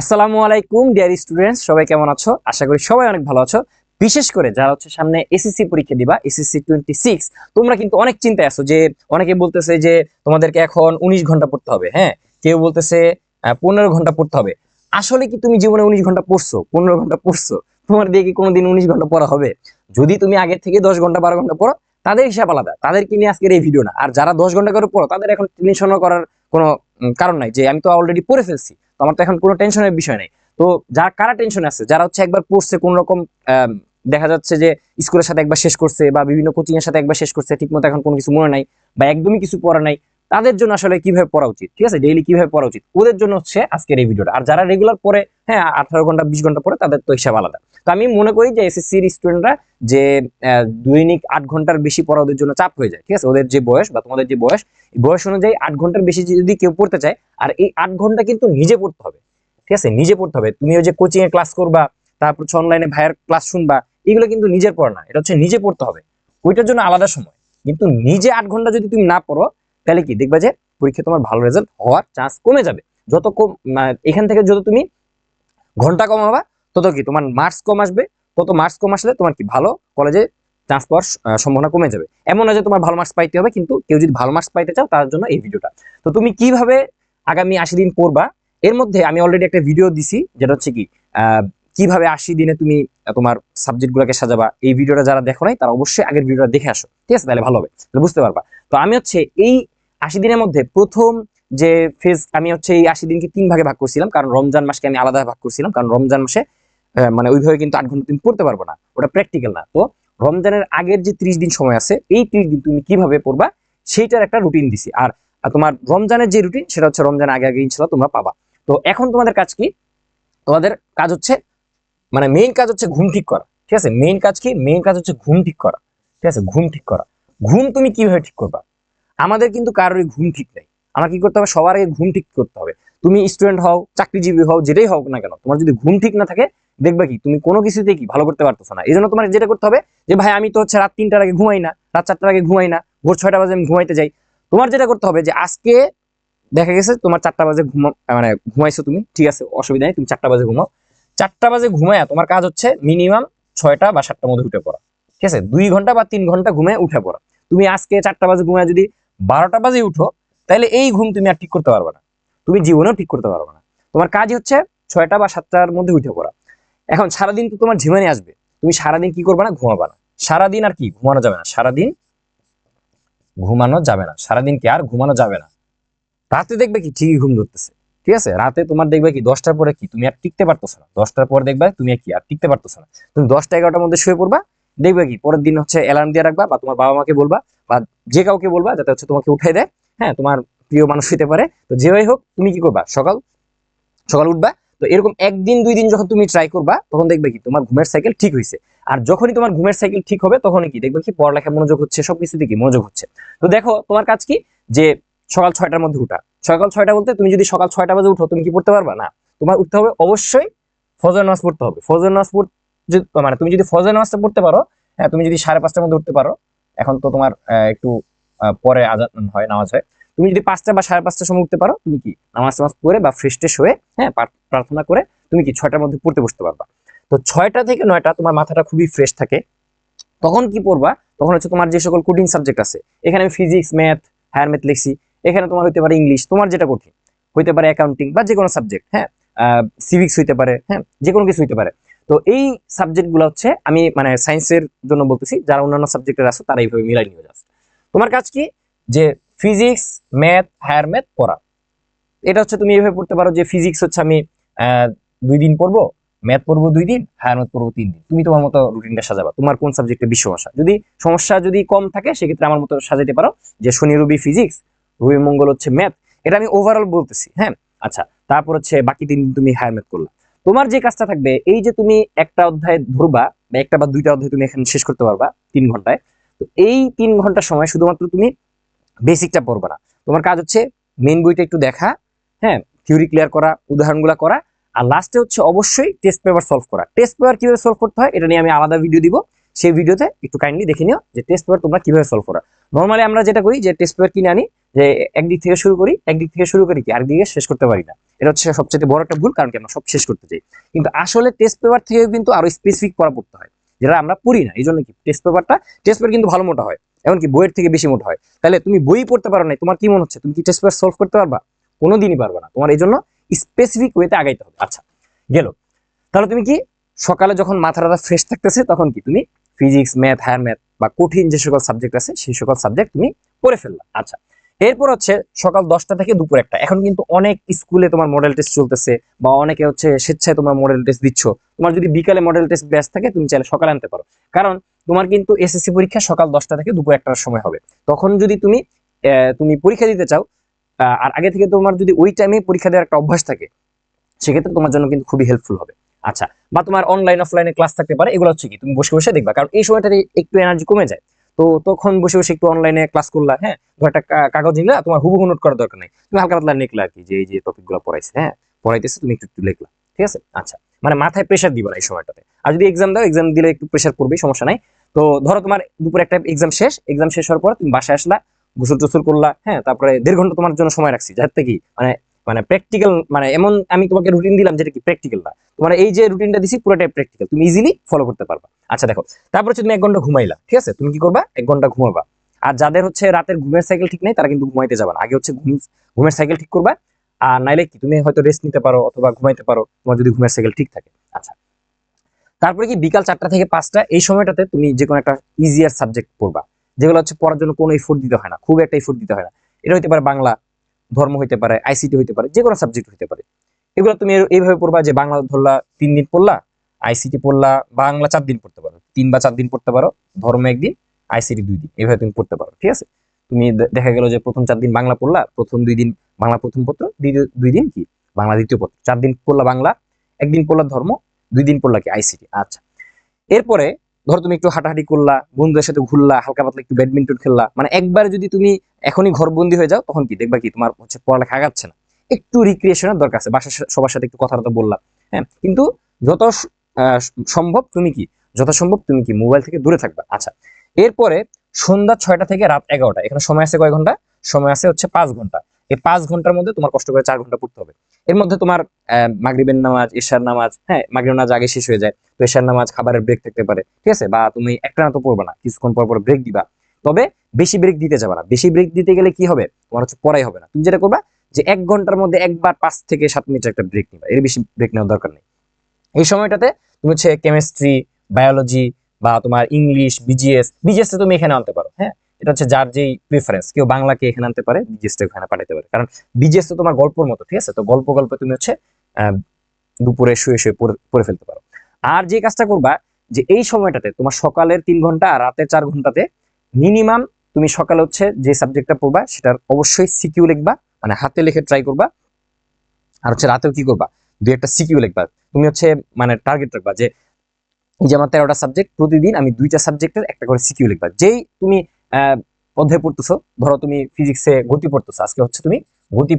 আসসালামু আলাইকুম dear students সবাই কেমন আছো? আশা করি সবাই অনেক ভালো আছো। বিশেষ করে যারা হচ্ছে সামনে এসএসসি পরীক্ষা দিবা এসএসসি টোয়েন্টি সিক্স তোমরা কিন্তু অনেক চিন্তায় আছো যে অনেকে বলতেছে যে তোমাদেরকে এখন উনিশ ঘণ্টা পড়তে হবে হ্যাঁ? কেউ বলতেছে পনেরো ঘণ্টা পড়তে হবে। আসলে কি তুমি জীবনে উনিশ ঘণ্টা পড়ছো? পনেরো ঘণ্টা পড়ছো? তোমার দিয়ে কি কোনোদিন উনিশ ঘণ্টা পড়া হবে? যদি তুমি আগের থেকে দশ ঘণ্টা, বারো ঘণ্টা পড়ো, তাদের হিসাব আলাদা। তাদেরকে নিয়ে আজকের এই ভিডিও না। আর যারা দশ ঘণ্টা করে পড়ো, তাদের এখন টেনশন করার কোনো কারণ নাই যে আমি তো অলরেডি পড়ে ফেলছি। তো আমার তো এখন কোনো টেনশনের বিষয় নেই। তো যারা, কারা টেনশন আছে? যারা হচ্ছে একবার পড়ছে কোন রকম দেখা যাচ্ছে যে স্কুলের সাথে একবার শেষ করছে বা বিভিন্ন কোচিং এর সাথে একবার শেষ করছে, ঠিকমতো এখন কোনো কিছু মনে নাই বা একদমই কিছু পড়া নাই তাদের জন্য আসলে কীভাবে পড়া উচিত, ঠিক আছে? ডেইলি কীভাবে পড়া উচিত? ওদের জন্য হচ্ছে আজকের এই ভিডিওটা। আর যারা রেগুলার পড়ে হ্যাঁ আঠারো ঘণ্টা, বিশ ঘণ্টা পরে তাদের তো হিসাব আলাদা। তো আমি মনে করি যে এসএসসির স্টুডেন্টরা যে দৈনিক আট ঘণ্টার বেশি পড়া ওদের জন্য চাপ হয়ে যায়, ঠিক আছে? ওদের যে বয়স বা তোমাদের যে বয়স বয়স অনুযায়ী আট ঘণ্টার বেশি যদি কেউ পড়তে চায়, আর এই আট ঘণ্টা কিন্তু নিজে পড়তে হবে, ঠিক আছে? নিজে পড়তে হবে। তুমি ওই যে কোচিং এ ক্লাস করবা, তারপর হচ্ছে অনলাইনে ভাইয়ের ক্লাস শুনবা, এগুলো কিন্তু নিজের পড়া না, এটা হচ্ছে নিজে পড়তে হবে। ওইটার জন্য আলাদা সময়। কিন্তু নিজে আট ঘণ্টা যদি তুমি না পড়ো তাহলে কি? দেখবা যে পরীক্ষা তোমার ভালো রেজাল্ট হওয়ার চান্স কমে যাবে। যত কম এখান থেকে যত তুমি ঘণ্টা কমাবা তত কি? তোমার মার্কস কম আসবে। তত মার্কস কম আসলে তোমার কি? ভালো কলেজে চান্স পাওয়ার সম্ভাবনা কমে যাবে। এমন না যে তোমার ভালো মার্কস পাইতে হবে, কিন্তু কেউ যদি ভালো মার্কস পাইতে চাও, তার জন্য এই ভিডিওটা। তো তুমি কীভাবে আগামী আশি দিন পড়বা? এর মধ্যে আমি অলরেডি একটা ভিডিও দিছি, যেটা হচ্ছে কি কীভাবে আশি দিনে তুমি তোমার সাবজেক্ট গুলোকে সাজাবা। এই ভিডিওটা যারা দেখো নাই, তারা অবশ্যই আগের ভিডিওটা দেখে আসো। ঠিক আছে? তাহলে ভালো হবে। বুঝতে পারবা। তো আমি হচ্ছে এই আশি দিনের মধ্যে প্রথম যে ফেজ আমি হচ্ছে এই আশি দিনকে তিন ভাগে ভাগ করছিলাম, কারণ রমজান মাসকে আমি আলাদা ভাগ করছিলাম, কারণ রমজান মাসে মানে ওইভাবে কিন্তু আট ঘণ্টা তুমি পড়তে পারবে না, ওটা প্র্যাকটিক্যাল না। তো রমজানের আগের যে ত্রিশ দিন সময় আছে, এই ত্রিশ দিন তুমি কীভাবে পড়বা, সেইটার একটা রুটিন দিছি। আর তোমার রমজানের যে রুটিন সেটা হচ্ছে রমজান আগে আগে ইনশাল্লাহ তোমরা পাবা। তো এখন তোমাদের কাজ কি? তোমাদের কাজ হচ্ছে মানে মেইন কাজ হচ্ছে ঘুম ঠিক করা, ঠিক আছে? মেইন কাজ কি? মেইন কাজ হচ্ছে ঘুম ঠিক করা, ঠিক আছে? ঘুম ঠিক করা। ঘুম তুমি কীভাবে ঠিক করবা? আমাদের কিন্তু কারোর ঘুম ঠিক নেই। আমার কি করতে হবে? সবার আগে ঘুম ঠিক করতে হবে। তুমি স্টুডেন্ট হও, চাকরিজীবী হও, যেটাই হোক না কেন, তোমার যদি ঘুম ঠিক না থাকে, দেখবে কি, তুমি কোনো কিছুতে কি ভালো করতে পারতেছো না। এই জন্য তোমার যেটা করতে হবে যে, ভাই, আমি তো হচ্ছে রাত তিনটার আগে ঘুমাই না, রাত চারটার আগে ঘুমাই না, ভোর ছয়টা বাজে আমি ঘুমাইতে যাই। তোমার যেটা করতে হবে যে, আজকে দেখা গেছে তোমার চারটা বাজে ঘুমা মানে ঘুমাইছো তুমি, ঠিক আছে, অসুবিধা নেই, তুমি চারটা বাজে ঘুমাও। চারটা বাজে ঘুমায় তোমার কাজ হচ্ছে মিনিমাম ছয়টা বা সাতটার মধ্যে উঠে পড়া। ঠিক আছে? দুই ঘণ্টা বা তিন ঘণ্টা ঘুমে উঠে পড়া। তুমি আজকে চারটা বাজে ঘুমায় যদি বারোটা বাজে উঠো তাহলে এই ঘুম তুমি আর ঠিক করতে পারবে না। তুমি জীবনেও ঠিক করতে পারবে না। তোমার কাজই হচ্ছে ছয়টা বা সাতটার মধ্যে উঠে পড়া। এখন সারাদিন তো তোমার ঝিমানি আসবে। তুমি সারাদিন কি করবে না? ঘুমাবা না। সারাদিন আর কি? ঘুমানো যাবে না। সারাদিন ঘুমানো যাবে না। সারাদিন কি আর ঘুমানো যাবে না? রাতে দেখবে কি? ঠিকই ঘুম ধরতেছে। ঠিক আছে? রাতে তোমার দেখবে কি? দশটার পরে কি? তুমি আর টিকতে পারতেছো না। দশটার পর দেখবে তুমি কি? আর টিকতে পারতেছো না। তুমি দশটা এগারোটার মধ্যে শুয়ে পড়বা। দেখবে কি? পরের দিন হচ্ছে অ্যালার্ম দিয়ে রাখবা বা তোমার বাবা মাকে বলবা বা যে কাউকে বলবা যাতে হচ্ছে তোমাকে উঠাই দেয় হ্যাঁ তোমার প্রিয় মানুষ হইতে পারে। তো যেভাবে হোক, তুমি কি করবা? সকাল সকাল উঠবা। তো এরকম একদিন, দুই দিন যখন তুমি ট্রাই করবা, তখন দেখবে কি তোমার ঘুমের সাইকেল ঠিক হয়েছে আর যখনই তোমার ঘুমের সাইকেল ঠিক হবে, তখনই কি দেখবে কি পড়ালেখা, মনোযোগ হচ্ছে সবকিছুতে কি মনোযোগ হচ্ছে। তো দেখো, তোমার কাজ কি? যে সকাল ছয়টার মধ্যে উঠা। সকাল ছয়টা বলতে তুমি যদি সকাল ছয়টা বাজে উঠো, তুমি কি পড়তে পারবা? না। তোমার উঠতে হবে অবশ্যই ফজর নামাজ পড়তে হবে। ফজর নামাজ পড় যদি- মানে তুমি যদি ফজর নামাজটা পড়তে পারো হ্যাঁ তুমি যদি সাড়ে পাঁচটার মধ্যে উঠতে পারো এখন তো তোমার একটু পরে আজান হয় নামাজ। হয় তুমি যদি পাঁচটা বা সাড়ে পাঁচটার সময় উঠতে পারো, তুমি কি নামাজ টামাজ পড়ে বা ফ্রেশ হয়ে হ্যাঁ প্রার্থনা করে তুমি কি ছয়টার মধ্যে পড়তে বসতে পারবা? তো ছয়টা থেকে নয়টা তোমার মাথাটা খুবই ফ্রেশ থাকে। তখন কি পড়বা? তখন হচ্ছে তোমার যে সকল কঠিন সাবজেক্ট আছে, এখানে আমি ফিজিক্স ম্যাথ হায়ার ম্যাথ লিখছি। এখানে তোমার হইতে পারে ইংলিশ তোমার যেটা কঠিন। হইতে পারে অ্যাকাউন্টিং বা যে কোনো সাবজেক্ট হ্যাঁ সিভিক্স হইতে পারে হ্যাঁ যে কোনো কিছু হইতে পারে। তো এই সাবজেক্টগুলো হচ্ছে আমি মানে সায়েন্সের জন্য বলতেছি, যারা অন্যান্য সাবজেক্টের আছে তারা এইভাবে মিলাই নিয়ে যাচ্ছে তোমার কাজ কি? যে ফিজিক্স ম্যাথ হায়ার ম্যাথ পড়া এটা হচ্ছে তুমি এইভাবে পড়তে পারো যে ফিজিক্স হচ্ছে আমি দুই দিন পড়ব ম্যাথ পড়ব দুই দিন হায়ার ম্যাথ পড়ব তিন দিন। তুমি তোমার মতো রুটিনটা সাজাবা। তোমার কোন সাবজেক্টে বেশি সমস্যা? যদি সমস্যা যদি কম থাকে, সেক্ষেত্রে আমার মতো সাজাতে পারো যে শনি, রবি ফিজিক্স রবি মঙ্গল হচ্ছে ম্যাথ এটা আমি ওভারঅল বলতেছি হ্যাঁ? আচ্ছা তারপর হচ্ছে বাকি তিন দিন তুমি হায়ার ম্যাথ করলা। তোমার যে কাজটা থাকবে, এই যে তুমি একটা অধ্যায় ধরবা, বা একটা বা দুইটা অধ্যায় তুমি এখানে শেষ করতে পারবা, তিন ঘন্টায়, তো এই তিন ঘণ্টার সময় শুধুমাত্র তুমি বেসিকটা পড়বা না। তোমার কাজ হচ্ছে মেইন বইটা একটু দেখা হ্যাঁ থিওরি ক্লিয়ার করা, উদাহরণগুলো করা, আর লাস্টে হচ্ছে অবশ্যই টেস্ট পেপার সলভ করা। টেস্ট পেপার কীভাবে সলভ করতে হয়, এটা নিয়ে আমি আলাদা ভিডিও দিব। সেই ভিডিওতে একটু কাইন্ডলি দেখে নিও যে টেস্ট পেপার তোমরা কীভাবে সলভ করা। নর্মালি আমরা যেটা করি যে টেস্ট পেপার কিনে আনি যে একদিক থেকে শুরু করি, একদিক থেকে শুরু করি কি? আরেকদিকে শেষ করতে পারি না। এটা হচ্ছে সবচেয়ে বড় একটা ভুল, কারণ কি আমরা সব শেষ করতে চাই। কিন্তু আসলে টেস্ট পেপার থেকে কিন্তু আরও স্পেসিফিক পড়া পড়তে হয়, যেটা আমরা পড়ি না। এই জন্য কি টেস্ট পেপারটা টেস্ট পেপার কিন্তু ভালো মোটা হয়, এমনকি বইয়ের থেকে বেশি মোটা হয়। তাহলে তুমি বই পড়তে পারো না তোমার কি মনে হচ্ছে? তুমি কি টেস্ট পেপার সলভ করতে পারবা? কোনোদিনই পারবে না। তোমার এই জন্য স্পেসিফিক ওয়েতে আগাইতে হবে। আচ্ছা গেল। তাহলে তুমি কি সকালে যখন মাথাটা ফ্রেশ থাকতেছে, তখন কি তুমি ফিজিক্স ম্যাথ হায়ার ম্যাথ বা কঠিন যে সকল সাবজেক্ট আছে, সেই সকল সাবজেক্ট তুমি পড়ে ফেললা। আচ্ছা এরপর হচ্ছে সকাল দশটা থেকে দুপুর একটা। এখন কিন্তু অনেক স্কুলে তোমার মডেল টেস্ট চলতেছে বা অনেকে হচ্ছে স্বেচ্ছায় তোমার মডেল টেস্ট দিচ্ছ। তোমার যদি বিকালে মডেল টেস্ট ব্যাচ থাকে, তুমি চাইলে সকালে আনতে পারো। কারণ তোমার কিন্তু এসএসসি পরীক্ষা সকাল দশটা থেকে দুপুর একটার সময় হবে। তখন যদি তুমি তুমি পরীক্ষা দিতে চাও আর আগে থেকে তোমার যদি ওই টাইমে পরীক্ষা দেওয়ার একটা অভ্যাস থাকে, সেক্ষেত্রে তোমার জন্য কিন্তু খুবই হেল্পফুল হবে। আচ্ছা বা তোমার অনলাইন অফলাইনে ক্লাস থাকতে পারে, এগুলো হচ্ছে কি? তুমি বসে বসে দেখবা। কারণ এই সময়টাতে একটু এনার্জি কমে যায়। তো তখন বসে বসে একটু অনলাইনে ক্লাস করলা হ্যাঁ? একটা কাগজ নিলা, তোমার হুবহু নোট করার দরকার নেই। তুমি হালকা পাতলা লিখলা আর কি, যে এই যে টপিকগুলো পড়াইছে হ্যাঁ? পড়াইতেছে, তুমি একটু একটু লিখলা, ঠিক আছে? আচ্ছা মানে মাথায় প্রেশার দিবা এই সময়টাতে। আর যদি এক্সাম দাও এক্সাম দিলে একটু প্রেশার পড়বে সমস্যা নাই। তো ধরো তোমার দুপুরে একটা এক্সাম শেষ এক্সাম শেষ হওয়ার পর তুমি বাসায় আসলা গোসল টোসল করলা হ্যাঁ? তারপরে দেড় ঘণ্টা তোমার জন্য সময় রাখছি, যাতে কি মানে মানে প্র্যাকটিক্যাল মানে এমন আমি তোমাকে রুটিন দিলাম যেটা কি প্র্যাকটিক্যাল না। তোমার এই যে রুটিনটা দিছি পুরোটাই প্র্যাকটিক্যাল তুমি ইজিলি ফলো করতে পারবা। আচ্ছা দেখো, তারপর তুমি এক ঘণ্টা ঘুমাইলা, ঠিক আছে? তুমি কি করবা? এক ঘণ্টা ঘুমাবা। আর যাদের হচ্ছে রাতের ঘুমের সাইকেল ঠিক নেই, তারা কিন্তু ঘুমাইতে যাবে আগে হচ্ছে ঘুম, ঘুমের সাইকেল ঠিক করবা। আর নাইলে কি, তুমি হয়তো রেস্ট নিতে পারো অথবা ঘুমাইতে পারো, তোমার যদি ঘুমের সাইকেল ঠিক থাকে। আচ্ছা। তারপরে কি, বিকাল চারটা থেকে পাঁচটা, এই সময়টাতে তুমি যে কোনো একটা ইজিয়ার সাবজেক্ট পড়বা। যেগুলো হচ্ছে পড়ার জন্য কোনো এফোর্ট দিতে হয় না। খুব একটা এফোর্ট দিতে হয় না। এটা হতে পারে বাংলা ধর্ম হইতে পারে আইসিটি হইতে পারে যে কোনো সাবজেক্ট হইতে পারে। এগুলো তুমি এইভাবে পড়বা যে বাংলা ধরলা, তিন দিন পড়লা আইসিটি পড়লা, বাংলা চার দিন পড়তে পারো। তিন বা চার দিন পড়তে পারো, ধর্ম একদিন আইসিটি দুই দিন। এইভাবে তুমি পড়তে পারো, ঠিক আছে? তুমি দেখা গেল যে প্রথম চার দিন বাংলা পড়লা, প্রথম দুই দিন বাংলা প্রথম পত্র, দ্বিতীয় দুই দিন কি? বাংলা দ্বিতীয় পত্র। চার দিন পড়লা বাংলা, একদিন পড়লা ধর্ম, দুই দিন পড়লা কি? আইসিটি আচ্ছা। এরপরে ধরো তুমি একটু হাঁটাহাঁটি করলা, বন্ধুদের সাথে ঘুরলা, হালকা পাতলা একটু ব্যাডমিন্টন খেললা মানে একবার যদি তুমি এখনই ঘরবন্দি হয়ে যাও, তখন কি দেখবা কি তোমার হচ্ছে পড়ালেখা আগাচ্ছে না? একটু রিক্রিয়েশনের দরকার আছে, বাসার সবার সাথে একটু কথাবার্তা বললাম হ্যাঁ? কিন্তু যত সম্ভব তুমি কি যথাসম্ভব তুমি কি মোবাইল থেকে দূরে থাকবা। আচ্ছা এরপরে সন্ধ্যা ছয়টা থেকে রাত এগারোটা, এখানে সময় আছে কয় ঘণ্টা? সময় আছে হচ্ছে পাঁচ ঘণ্টা। এই পাঁচ ঘণ্টার মধ্যে তোমার কষ্ট করে চার ঘণ্টা পড়তে হবে। এর মধ্যে তোমার মাগরিবের নামাজ, ঈশার নামাজ হ্যাঁ মাগরিবের নামাজ আগে শেষ হয়ে যায়, তো ঈশার নামাজ খাবারের ব্রেক থাকতে পারে, ঠিক আছে? বা তুমি একটা না তো পড়বে না, কিছুক্ষণ পর পর ব্রেক দিবা। তবে বেশি ব্রেক দিতে যাবে না। বেশি ব্রেক দিতে গেলে কি হবে? তোমার হচ্ছে পড়াই হবে না। তুমি যেটা করবা, যে এক ঘণ্টার মধ্যে একবার পাঁচ থেকে সাত মিনিট একটা ব্রেক নিবা। এর বেশি ব্রেক নেওয়ার দরকার নেই। এই সময়টাতে তুমি হচ্ছে কেমিস্ট্রি বায়োলজি বা তোমার ইংলিশ বিজিএস বিজিএস তুমি এখানে আনতে পারো হ্যাঁ? এটা হচ্ছে যার যেই প্রিফারেন্স কেউ বাংলাকে এখানে আনতে পারে বিজিএস এখানে পাঠাতে পারে। কারণ বিজিএস তো তোমার গল্পর মতো, ঠিক আছে? তো গল্প গল্প তুমি হচ্ছে দুপুরে শুয়ে শুয়ে পড়ে- ফেলতে পারো। আর যে কাজটা করবা, যে এই সময়টাতে তোমার সকালের তিন ঘণ্টা, আর রাতের চার ঘন্টাতে মিনিমাম তুমি সকালে হচ্ছে যে সাবজেক্টটা পড়বা, সেটার অবশ্যই সিকিউ লিখবা মানে হাতে লিখে ট্রাই করবা। আর হচ্ছে রাতেও কি করবা? দুই একটা সিকিউ লিখবা। তুমি হচ্ছে মানে টার্গেট রাখবা যে, এই যে আমার তেরোটা সাবজেক্ট প্রতিদিন আমি দুইটা সাবজেক্টের একটা করে সিকিউ লিখবা। যেই তুমি অধ্যায় ধরো তুমি ফিজিক্সে গতি আজকে হচ্ছে তুমি গতি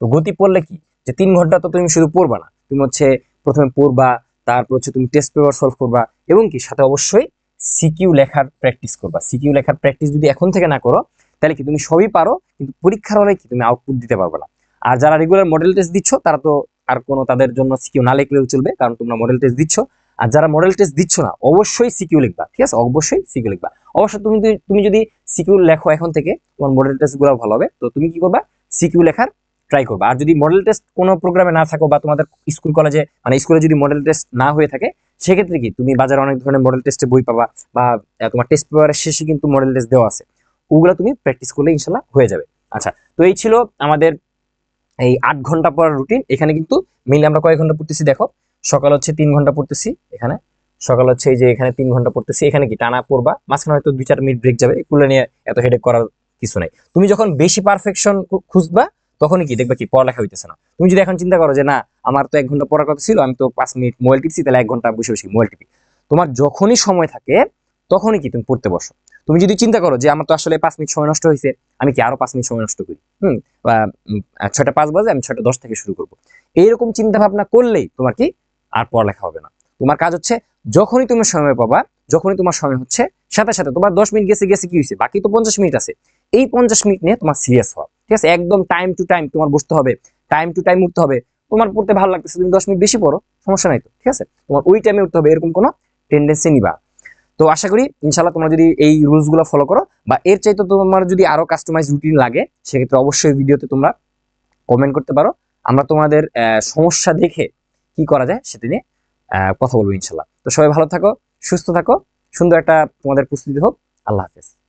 তো গতি পড়লে কি? যে তিন ঘণ্টা তো তুমি শুধু পড়বা না, তুমি হচ্ছে প্রথমে পড়বা, তারপর হচ্ছে তুমি টেস্ট পেপার সলভ করবা, এবং কি সাথে অবশ্যই সিকিউ লেখার প্র্যাকটিস করবা। সিকিউ লেখার প্র্যাকটিস যদি এখন থেকে না করো, তাহলে কি তুমি সবই পারো, কিন্তু পরীক্ষার হলে কি তুমি আউটপুট দিতে পারবে না। আর যারা রেগুলার মডেল টেস্ট দিচ্ছ, তারা তো আর কোনো তাদের জন্য সিকিউ না লিখলেও চলবে, কারণ তোমরা মডেল টেস্ট দিচ্ছ। আর যারা মডেল টেস্ট দিচ্ছ না, অবশ্যই সিকিউ লিখবা, ঠিক আছে? অবশ্যই সিকিউ লিখবা। অবশ্য তুমি তুমি যদি সিকিউ লেখো এখন থেকে, তোমার মডেল টেস্টগুলো ভালো হবে, তো তুমি কি করবা? সিকিউ লেখার ট্রাই করবা। আর যদি মডেল টেস্ট কোনো প্রোগ্রামে না থাকো বা তোমাদের স্কুল কলেজে মানে স্কুলে যদি মডেল টেস্ট না হয়ে থাকে, সেক্ষেত্রে কি? তুমি বাজারে অনেক ধরনের মডেল টেস্টে বই পাবা বা তোমার টেস্ট পেপারের শেষে কিন্তু মডেল টেস্ট দেওয়া আছে। ওগুলো তুমি প্র্যাকটিস করলে ইনশাল্লাহ হয়ে যাবে। আচ্ছা তো এই ছিল আমাদের এই আট ঘণ্টা পড়ার রুটিন এখানে কিন্তু মেইনলি আমরা কয়েক ঘণ্টা পড়তেছি, দেখো। সকাল হচ্ছে তিন ঘণ্টা পড়তেছি এখানে। সকাল হচ্ছে এই যে এখানে তিন ঘণ্টা পড়তেছি, এখানে কি টানা পড়বা? মাঝখানে হয়তো দুই চার মিনিট ব্রেক যাবে, এগুলো নিয়ে এত হেডেক করার কিছু নাই। তুমি যখন বেশি পারফেকশন খুঁজবা, তখনই কি দেখবা কি পড়ালেখা হইতেছে না। তুমি যদি এখন চিন্তা করো যে না, আমার তো এক ঘণ্টা পড়ার কথা ছিল, আমি তো পাঁচ মিনিট মোবাইল টিপছি, তাহলে এক ঘণ্টা বসে বসে মোবাইল টিপি। তোমার যখনই সময় থাকে, তখনই কি তুমি পড়তে বসো। তুমি যদি চিন্তা করো যে আমার তো আসলে পাঁচ মিনিট সময় নষ্ট হয়েছে আমি কি আরও পাঁচ মিনিট সময় নষ্ট করি? হুম ছয়টা পাঁচ বাজে, আমি ছয়টা দশ থেকে শুরু করব। এইরকম চিন্তা ভাবনা করলেই তোমার কি আর পড়ালেখা হবে না। তোমার কাজ হচ্ছে যখনই তুমি সময় পাবা, যখনই তোমার সময় হচ্ছে, সাথে সাথে তোমার দশ মিনিট গেছে গেছে কি হয়েছে? বাকি তো পঞ্চাশ মিনিট আছে। এই পঞ্চাশ মিনিট নিয়ে তোমার সিরিয়াস হওয়া ঠিক আছে? একদম টাইম টু টাইম তোমার বসতে হবে টাইম টু টাইম উঠতে হবে। তোমার পড়তে ভালো লাগতেছে, তুমি দশ মিনিট বেশি পড়ো, সমস্যা নাই তো। ঠিক আছে? তোমার ওই টাইমে উঠতে হবে, এরকম কোনো টেন্ডেন্সি নিবা। তো আশা করি ইনশাল্লাহ তোমরা যদি এই রুলসগুলো ফলো করো, বা এর চাইতে তোমার যদি আরও কাস্টমাইজ রুটিন লাগে, সেক্ষেত্রে অবশ্যই ভিডিওতে তোমরা কমেন্ট করতে পারো। আমরা তোমাদের সমস্যা দেখে কি করা যায় সেটা নিয়ে কথা বলব ইনশাল্লাহ। তো সবাই ভালো থাকো, সুস্থ থাকো, সুন্দর একটা তোমাদের প্রস্তুতি হোক। আল্লাহ হাফেজ।